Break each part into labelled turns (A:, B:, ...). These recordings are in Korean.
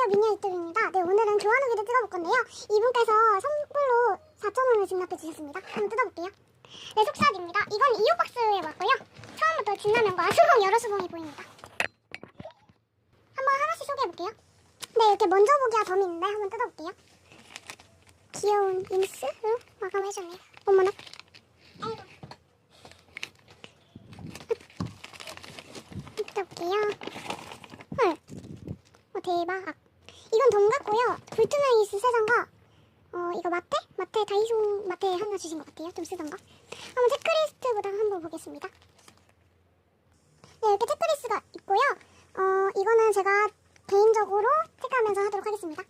A: 안녕하세요 미니어 유튜브입니다. 네 오늘은 교환 후기를 뜯어볼 건데요. 이분께서 선물로 4,000원을 진납해 주셨습니다. 한번 뜯어볼게요. 네 속삭입니다. 이건 2호 박스에 왔고요. 처음부터 진라면과 수봉 여러 수봉이 보입니다. 한번 하나씩 소개해볼게요. 네 이렇게 먼저 보기와 덤이 있는데 한번 뜯어볼게요. 귀여운 인스로 마감해줬네요. 어머나. 뜯어볼게요. 헐. 어, 대박. 덤 같고요. 불투명 이스 세 장과 어 이거 마테? 마테 다이소 마테 하나 주신 것 같아요. 좀 쓰던 거. 한번 체크리스트보다 한번 보겠습니다. 네 이렇게 체크리스트가 있고요. 어 이거는 제가 개인적으로 체크하면서 하도록 하겠습니다.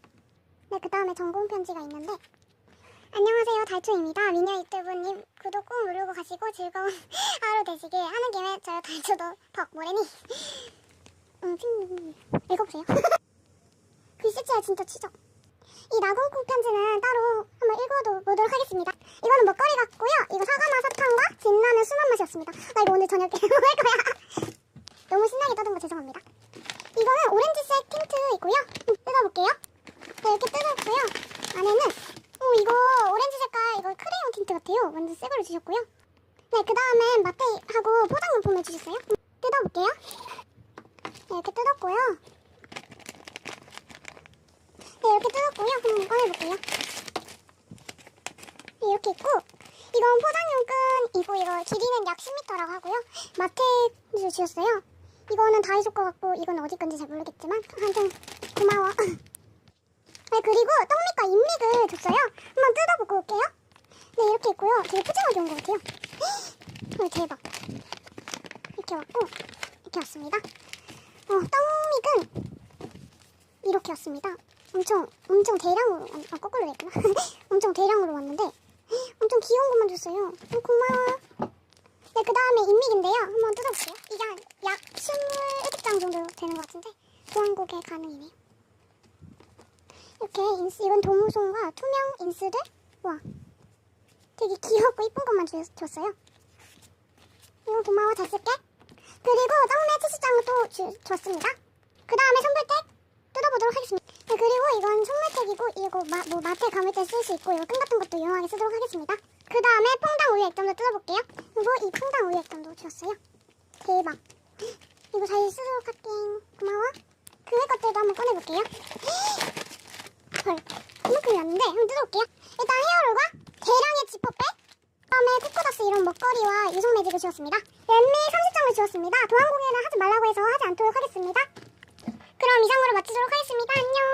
A: 네그 다음에 전공 편지가 있는데 안녕하세요 달초입니다. 미녀 유튜브님 구독 꾹 누르고 가시고 즐거운 하루 되시길 하는 김에 저 달초도 덕 모래니 음, 핑 읽어보세요. 글씨체가 진짜 치죠. 이 나군콩 편지는 따로 한번 읽어보도록 하겠습니다. 이거는 먹거리 같고요. 이거 사과맛 사탕과 진라면 순한 맛이었습니다. 나 이거 오늘 저녁에 먹을 거야. 너무 신나게 떠든 거 죄송합니다. 이거는 오렌지색 틴트이고요. 음, 뜯어볼게요. 네, 이렇게 뜯었고요. 안에는 오 이거 오렌지 색깔 이거 크레용 틴트 같아요. 완전 새 걸로 주셨고요. 네, 그 다음엔 마테하고 포장용품을 주셨어요. 음, 뜯어볼게요. 네, 이렇게 뜯었고요. 네, 뜯었고요. 한번 꺼내볼게요. 네, 이렇게 있고, 이건 포장용 끈이고, 이거 길이는 약 10m라고 하고요. 마테에서 주셨어요. 이거는 다이소 거 같고, 이건 어디 건지 잘 모르겠지만, 하여튼, 고마워. 네, 그리고 떡蜜과 잎믹을 줬어요. 한번 뜯어보고 올게요. 네, 이렇게 있고요. 되게 푸짐하게 온 것 같아요. 어, 대박. 이렇게 왔고, 이렇게 왔습니다. 어, 떡蜜은 이렇게 왔습니다. 엄청 엄청 대량으로 아 거꾸로 됐구나. 엄청 대량으로 왔는데 엄청 귀여운 것만 줬어요. 어, 고마워. 네, 그 다음에 인믹인데요. 한번 뜯어볼게요. 이게 한 약 21장 정도 되는 것 같은데 교환곡에 가능이네요. 이렇게 인스 이건 도무송과 투명 인스들 와 되게 귀엽고 이쁜 것만 주, 줬어요. 이거 고마워 잘 쓸게. 그리고 치수장을 또 주, 줬습니다. 그 다음에 선물팩 뜯어보도록 하겠습니다. 네, 그리고 이건 선물팩이고 이거 마, 뭐 마트에 감을 때 쓸 수 있고 이거 끈 같은 것도 유용하게 쓰도록 하겠습니다. 그 다음에 퐁당 우유 액정도 뜯어볼게요. 그리고 이 퐁당 우유 액정도 주었어요. 대박. 이거 잘 쓰도록 할게. 고마워. 그 외 것들도 한번 꺼내볼게요. 헐, 이만큼이 왔는데 한번 뜯어볼게요. 일단 헤어롤과 대량의 지퍼백 그다음에 코코다스 이런 먹거리와 유성 매직을 주었습니다. 랜미 30장을 주었습니다. 도안 공연을 하지 말라고 해서 하지 않도록 하겠습니다. 그럼 이상으로 마치도록 하겠습니다. 안녕.